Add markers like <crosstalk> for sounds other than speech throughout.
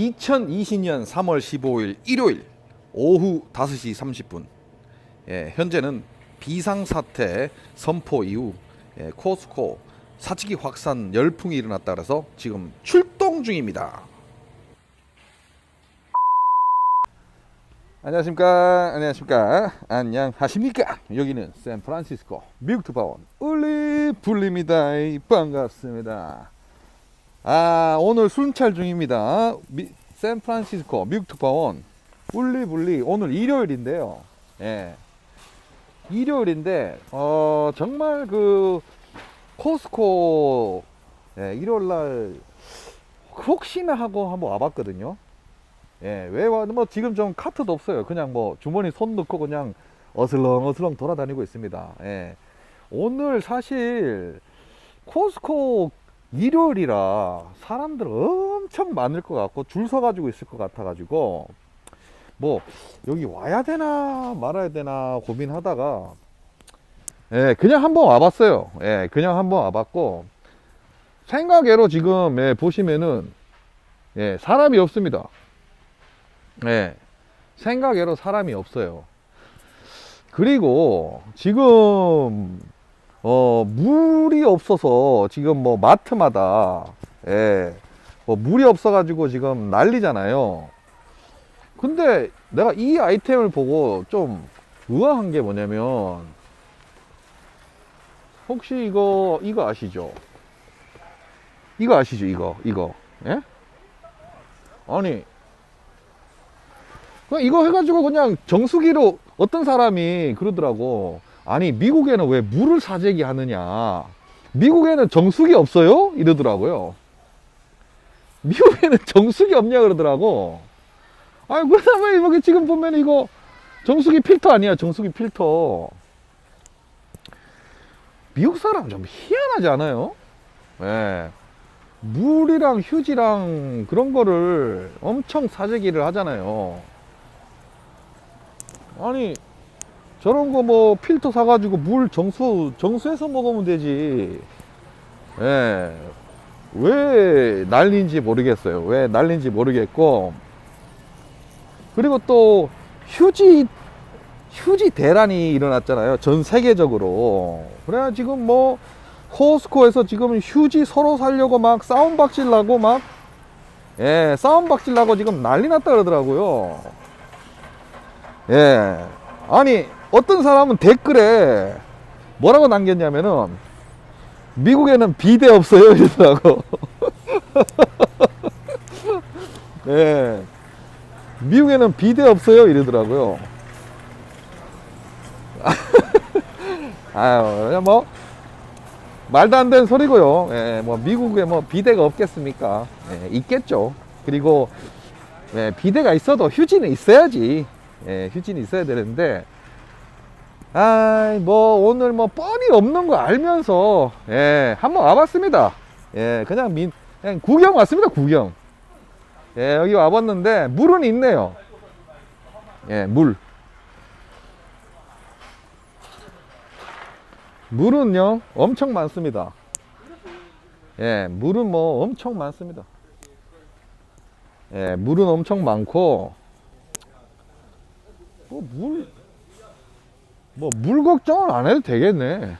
2020년 3월 15일 일요일 오후 5시 30분. 예, 현재는 비상사태 선포 이후 예, 코스코 사직이 확산 열풍이 일어났다 그래서 지금 출동 중입니다. 안녕하십니까? 안녕하십니까? 안녕하십니까? 여기는 샌프란시스코 미국 투바원 올리블리입니다. 반갑습니다 아 오늘 순찰 중입니다 미, 샌프란시스코 미국 특파원 울리블리 오늘 일요일인데요 예 일요일인데 어 정말 그 코스코 예, 일요일날 혹시나 하고 한번 와봤거든요 예, 왜 와, 뭐 지금 좀 카트도 없어요. 그냥 뭐 주머니 손 넣고 그냥 어슬렁 어슬렁 돌아다니고 있습니다. 예. 오늘 사실 코스코 일요일이라 사람들 엄청 많을 것 같고 줄 서가지고 있을 것 같아가지고 뭐 여기 와야 되나 말아야 되나 고민하다가 예, 그냥 한번 와봤어요. 예, 그냥 한번 와봤고 생각외로 지금 예, 보시면은 예, 사람이 없습니다. 네. 생각외로 사람이 없어요. 그리고 지금 어 물이 없어서 지금 뭐 마트마다 예. 뭐 물이 없어 가지고 지금 난리잖아요. 근데 내가 이 아이템을 보고 좀 의아한 게 뭐냐면 혹시 이거 이거 아시죠? 이거 아시죠? 이거 이거 예? 아니 그냥 이거 해가지고 그냥 정수기로 어떤 사람이 그러더라고. 아니, 미국에는 왜 물을 사재기 하느냐. 미국에는 정수기 없어요? 이러더라고요. 미국에는 <laughs> 정수기 없냐 그러더라고. 아니, 그러다면 여기 지금 보면 이거 정수기 필터 아니야, 정수기 필터. 미국 사람 좀 희한하지 않아요? 예. 물이랑 휴지랑 그런 거를 엄청 사재기를 하잖아요. 아니 저런 거 뭐 필터 사가지고 물 정수 정수해서 먹으면 되지. 예. 왜 난리인지 모르겠어요. 왜 난리인지 모르겠고. 그리고 또 휴지 휴지 대란이 일어났잖아요. 전 세계적으로. 그래 지금 뭐 코스코에서 지금 휴지 서로 살려고 막 싸움 박질 나고 막 예, 싸움 박질 나고 지금 난리 났다 그러더라고요. 예. 아니, 어떤 사람은 댓글에 뭐라고 남겼냐면은, 미국에는 비대 없어요. 이러더라고. 예. <laughs> 미국에는 비대 없어요. 이러더라고요. <laughs> 아유, 뭐, 말도 안 되는 소리고요. 예, 뭐, 미국에 뭐, 비대가 없겠습니까? 예, 있겠죠. 그리고, 예, 비대가 있어도 휴지는 있어야지. 예, 휴지는 있어야 되는데, 아, 뭐, 오늘 뭐, 뻔히 없는 거 알면서, 예, 한번 와봤습니다. 예, 그냥 민, 그냥 구경 왔습니다, 구경. 예, 여기 와봤는데, 물은 있네요. 예, 물. 물은요, 엄청 많습니다. 예, 물은 뭐 엄청 많습니다. 예, 물은 엄청 많고, 뭐 물, 뭐 물 걱정을 안 해도 되겠네.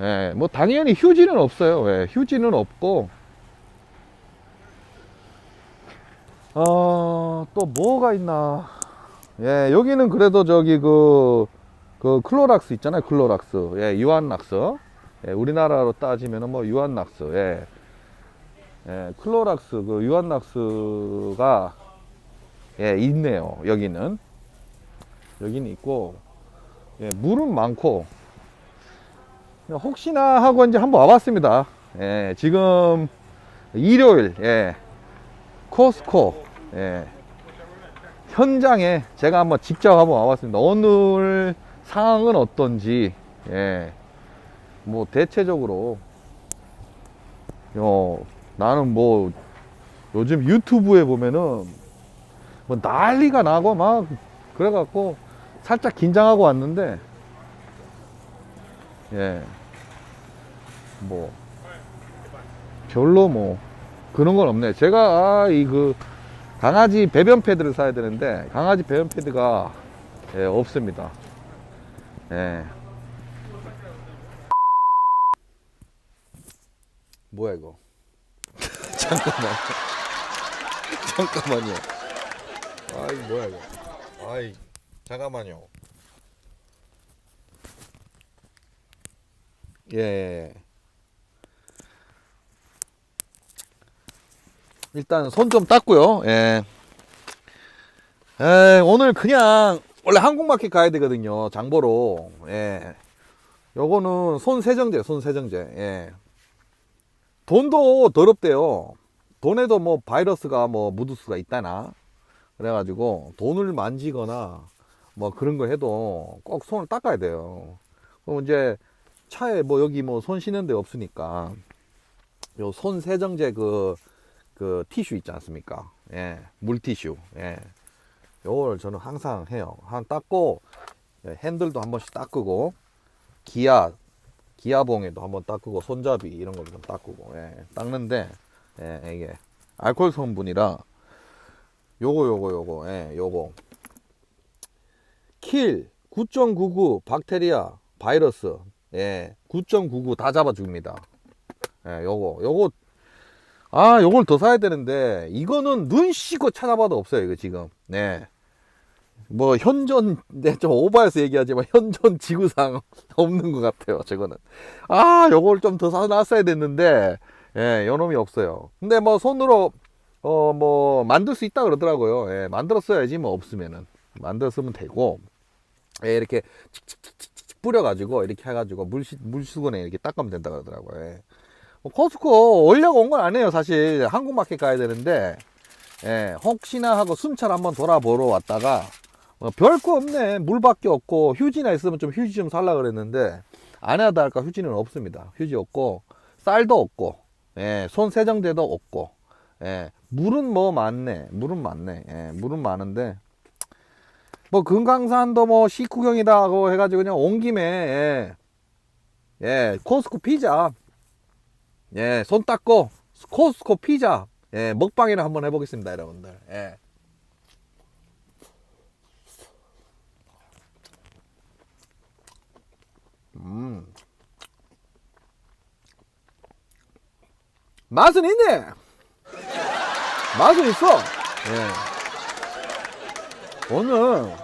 예, 뭐 당연히 휴지는 없어요. 예, 휴지는 없고, 어, 또 뭐가 있나. 예, 여기는 그래도 저기 그, 그 클로락스 있잖아요. 클로락스. 예, 유한락스. 예, 우리나라로 따지면은 뭐 유한락스. 예. 예, 클로락스 그 유한락스가 예, 있네요. 여기는. 여기는 있고, 예, 물은 많고, 혹시나 하고 이제 한번 와봤습니다. 예, 지금 일요일, 예, 코스코, 예, 현장에 제가 한번 직접 한번 와봤습니다. 오늘 상황은 어떤지, 예, 뭐 대체적으로, 어, 나는 뭐 요즘 유튜브에 보면은 뭐 난리가 나고 막 그래갖고 살짝 긴장하고 왔는데 예 뭐 별로 뭐 그런 건 없네. 제가 아, 이그 강아지 배변 패드를 사야 되는데 강아지 배변 패드가 예, 없습니다. 예. 뭐야 이거? <laughs> 잠깐만. <laughs> 잠깐만요. 아 이거 뭐야 이거? 아이 잠깐만요. 예. 일단 손 좀 닦고요. 예. 에, 오늘 그냥 원래 한국마켓 가야 되거든요. 장보러. 예. 요거는 손 세정제, 손 세정제. 예. 돈도 더럽대요. 돈에도 뭐 바이러스가 뭐 묻을 수가 있다나. 그래가지고 돈을 만지거나 뭐 그런 거 해도 꼭 손을 닦아야 돼요. 그럼 이제 차에 뭐 여기 뭐 손 씻는 데 없으니까 요 손 세정제 그, 그 티슈 있지 않습니까? 예, 물티슈. 예. 요걸 저는 항상 해요. 한 닦고 예, 핸들도 한 번씩 닦고 기아 기아봉에도 한번 닦고 손잡이 이런 좀 닦고 예, 닦는데 예, 이게 알코올 성분이라 요거 요거 요거 예, 요거 킬 9.99 박테리아 바이러스 예, 9.99 다 잡아 줍니다. 예, 요거 요거 아, 요걸 더 사야 되는데 이거는 눈 씻고 찾아봐도 없어요, 이거 지금. 네. 뭐 현존 네, 좀 오버해서 얘기하지만 현존 지구상 <laughs> 없는 것 같아요, 저거는. 아, 요걸 좀 더 사놨어야 됐는데 예, 요놈이 없어요. 근데 뭐 손으로 어 뭐 만들 수 있다 그러더라고요. 예, 만들었어야지 뭐 없으면은 만들었으면 되고 예, 이렇게 칙칙칙칙 뿌려가지고 이렇게 해가지고 물시, 물수건에 이렇게 닦으면 된다 그러더라고요. 예. 뭐 코스코 올려고 온건 아니에요 사실. 한국 마켓 가야 되는데. 예, 혹시나 하고 순찰 한번 돌아보러 왔다가 뭐 별거 없네. 물밖에 없고 휴지나 있으면 좀 휴지 좀 살라 그랬는데 안 하다 할까 휴지는 없습니다. 휴지 없고 쌀도 없고 예, 손 세정제도 없고 예, 물은 뭐 많네. 물은 많네. 예, 물은 많은데 뭐 금강산도 뭐 식후경이다 고 해가지고 그냥 온 김에 예, 예 코스코 피자 예, 손 닦고 코스코 피자 예, 먹방이나 한번 해보겠습니다, 여러분들. 예. 음. 맛은 있네. 맛은 있어. 예. 오늘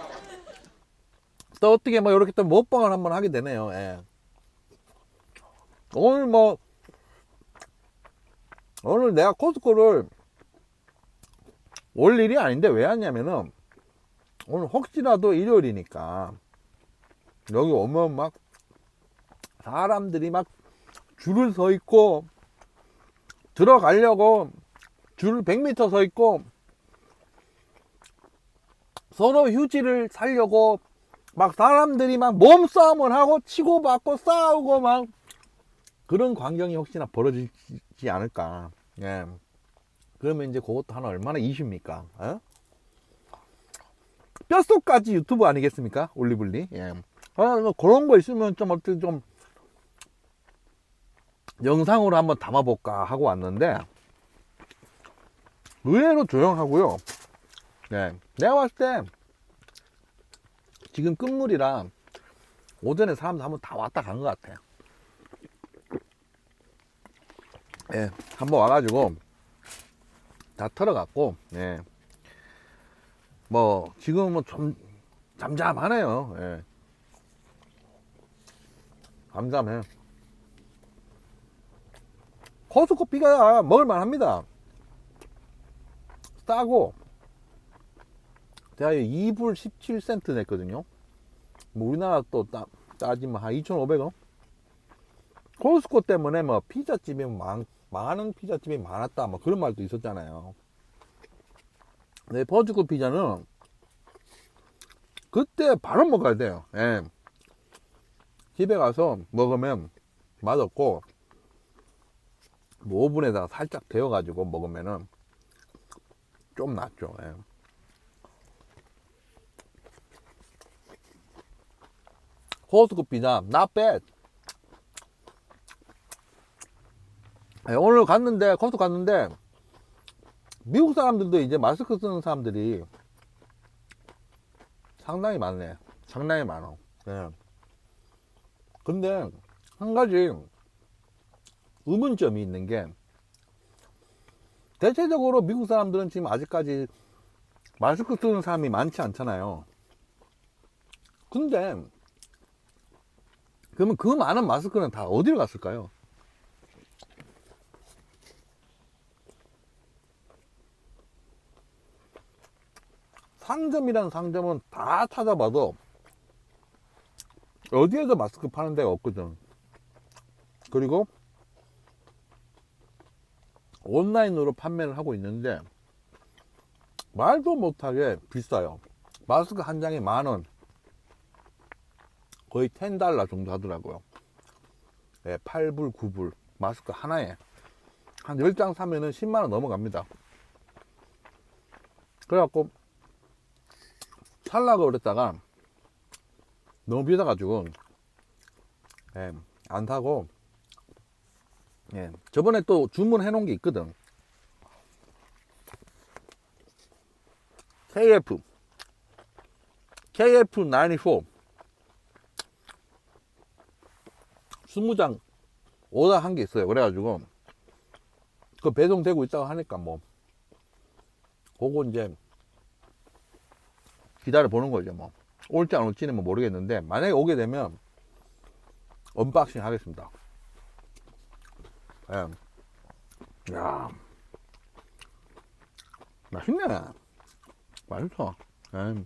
또 어떻게 뭐 이렇게 또 먹방을 한번 하게 되네요. 예. 오늘 뭐 오늘 내가 코스코를 올 일이 아닌데 왜 왔냐면은 오늘 혹시라도 일요일이니까 여기 오면 막 사람들이 막 줄을 서 있고 들어가려고 줄 100m 서 있고 서로 휴지를 살려고 막 사람들이 막 몸싸움을 하고 치고받고 싸우고 막 그런 광경이 혹시나 벌어지지 않을까. 예. 그러면 이제 그것도 하나 얼마나 이슈입니까? 어? 뼛속까지 유튜브 아니겠습니까? 올리블리. 예. 아, 뭐 그런 거 있으면 좀 어떻게 좀 영상으로 한번 담아볼까 하고 왔는데 의외로 조용하고요. 예. 내가 봤을 때 지금 끝물이라 오전에 사람들 한번 다 왔다 간 것 같아요. 예, 한번 와가지고 다 털어갖고, 예. 뭐, 지금은 좀 잠잠하네요. 예. 잠잠해. 코스코피가 먹을만 합니다. 싸고, 제가 2불 17센트 냈거든요. 뭐 우리나라 또 따, 따지면 한 2,500원? 코스코 때문에 뭐 피자집이 많, 많은 피자집이 많았다 뭐 그런 말도 있었잖아요. 네, 버즈코 피자는 그때 바로 먹어야 돼요. 예. 집에 가서 먹으면 맛없고 뭐 오븐에다가 살짝 데워가지고 먹으면은 좀 낫죠. 예. 코스코 피자 not bad. 예, 오늘 갔는데 코스코 갔는데 미국 사람들도 이제 마스크 쓰는 사람들이 상당히 많네. 상당히 많아. 네. 근데 한 가지 의문점이 있는 게 대체적으로 미국 사람들은 지금 아직까지 마스크 쓰는 사람이 많지 않잖아요. 근데 그러면 그 많은 마스크는 다 어디로 갔을까요? 상점이라는 상점은 다 찾아봐도 어디에도 마스크 파는 데가 없거든. 그리고 온라인으로 판매를 하고 있는데 말도 못하게 비싸요. 마스크 한 장에 만 원. 거의 10달러 정도 하더라고요. 네, 8불, 9불. 마스크 하나에. 한 10장 사면은 10만원 넘어갑니다. 그래갖고, 살라고 그랬다가, 너무 비싸가지고, 예, 안 사고, 예, 저번에 또 주문해 놓은 게 있거든. KF, KF94, 20장 오다 한 게 있어요. 그래가지고, 그 배송되고 있다고 하니까 뭐, 그거 이제, 기다려 보는 거죠, 뭐. 올지 안 올지는 뭐 모르겠는데, 만약에 오게 되면, 언박싱 하겠습니다. 예. 야 맛있네. 맛있어. 예.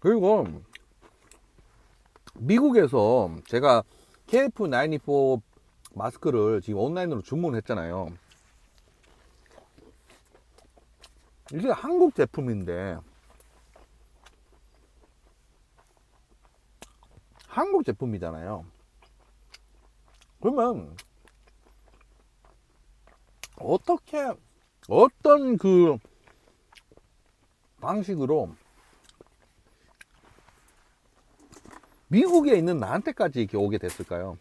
그리고, 미국에서 제가 KF94 마스크를 지금 온라인으로 주문했잖아요. 이게 한국 제품인데, 한국 제품이잖아요. 그러면, 어떻게, 어떤 그 방식으로 미국에 있는 나한테까지 이렇게 오게 됐을까요?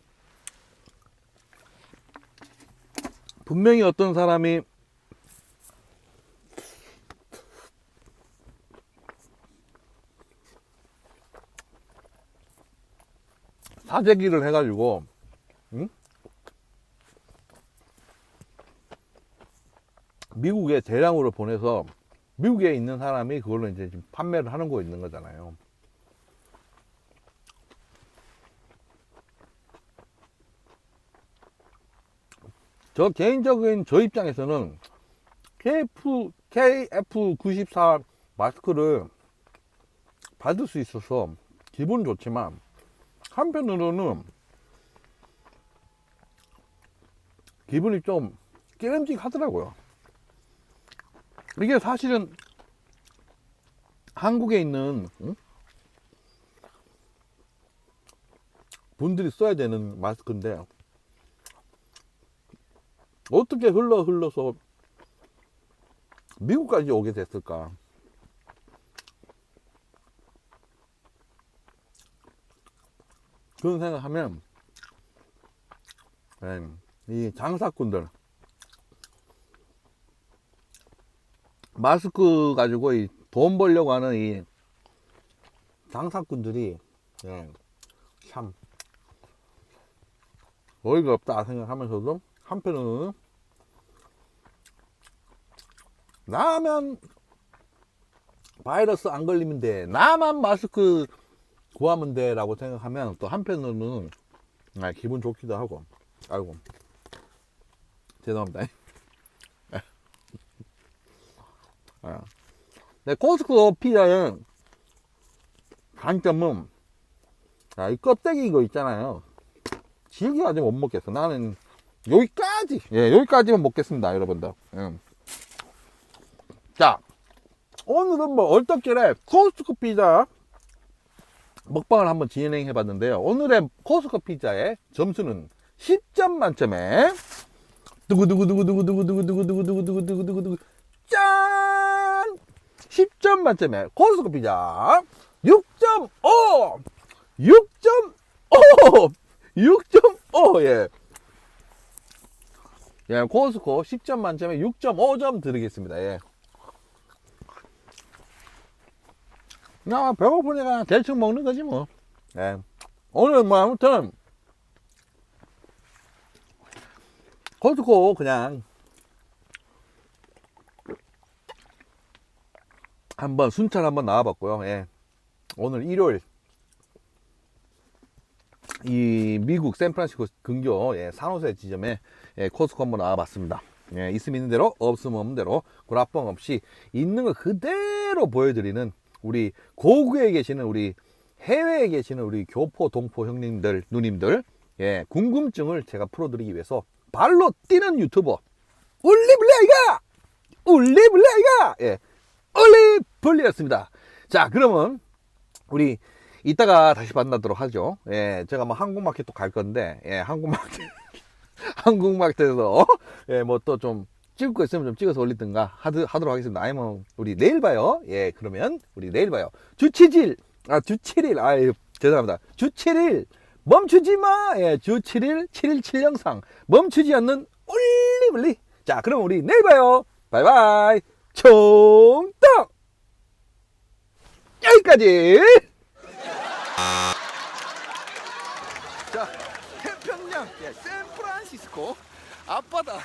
분명히 어떤 사람이 사재기를 해가지고 응? 미국에 대량으로 보내서 미국에 있는 사람이 그걸로 이제 지금 판매를 하는 거 있는 거잖아요. 저 개인적인 저 입장에서는 KF, KF94 마스크를 받을 수 있어서 기분 좋지만 한편으로는 기분이 좀 깨름직하더라고요. 이게 사실은 한국에 있는 응? 분들이 써야 되는 마스크인데 어떻게 흘러 흘러서 미국까지 오게 됐을까? 그런 생각하면 예, 이 장사꾼들 마스크 가지고 이 돈 벌려고 하는 이 장사꾼들이 예, 참 어이가 없다 생각하면서도 한편으로는 나만 바이러스 안 걸리면 돼. 나만 마스크 구하면 돼 라고 생각하면 또 한편으로는 아, 기분 좋기도 하고. 아이고. 죄송합니다. <laughs> 아. 네, 코스코 피자의 단점은 아, 이 껍데기 이거 있잖아요. 질겨 가지고 못 먹겠어. 나는 여기까지. 예 여기까지만 먹겠습니다 여러분들. 예. 자 오늘은 뭐 얼떨결에 코스코 피자 먹방을 한번 진행해 봤는데요. 오늘의 코스코 피자의 점수는 10점 만점에 두구두구두구두구두구두구두구두구두구두구두구두구 짠! 10점 만점에 코스코 피자 6.5 6.5 6.5 예. 예, 코스코 10점 만점에 6.5점 드리겠습니다. 예. 나 배고프니까 대충 먹는 거지 뭐. 예. 오늘 뭐 아무튼 코스코 그냥 한번 순찰 한번 나와봤고요. 예. 오늘 일요일 이 미국 샌프란시스코 근교 예, 산호세 지점에 예, 코스코 한번 나와봤습니다. 예, 있으면 있는 대로 없으면 없는 대로 구라뻥 없이 있는 거 그대로 보여드리는 우리 고국에 계시는 우리 해외에 계시는 우리 교포 동포 형님들 누님들 예, 궁금증을 제가 풀어드리기 위해서 발로 뛰는 유튜버 올리블레이가 올리블레이가 예, 올리블레였습니다. 자 그러면 우리 이따가 다시 만나도록 하죠. 예, 제가 뭐 한국마켓도 갈 건데, 예, 한국마켓, <laughs> 한국마켓에서, 예, 뭐 또 좀 찍을 거 있으면 좀 찍어서 올리든가 하드, 하도록 하겠습니다. 아니면 우리 내일 봐요. 예, 그러면 우리 내일 봐요. 주 7일, 아, 주 7일, 아유, 죄송합니다. 주 7일, 멈추지 마! 예, 주 7일, 7일 7영상, 멈추지 않는 올리블리. 자, 그럼 우리 내일 봐요. 바이바이. 총떡! 여기까지! 자, 태평양, 예, 샌프란시스코 앞바다.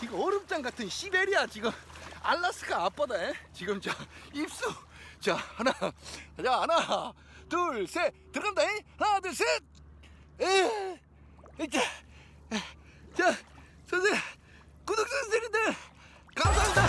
지금 얼음장 같은 시베리아 지금 알라스카 앞바다에 지금 자 입수. 자 하나, 자 하나, 둘, 셋 들어간다잉. 하나, 둘, 셋. 에, 자, 예. 자 선생, 구독자 선생님들 감사합니다.